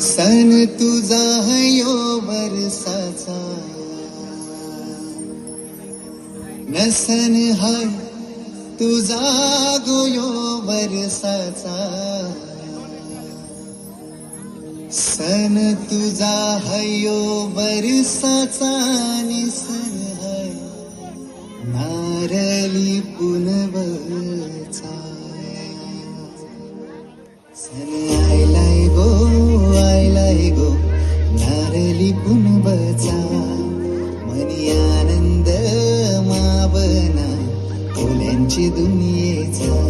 सन तुझा हयो वर्षाचा. नसन हाय तुझा गोयो वर्षाचा. सन तुझा हयो वर्षाचा निसन हाय नारली पुनवचा. सन नारली पुनवचा मनी आनंद मावना. फुल्यांची दुनियेचा.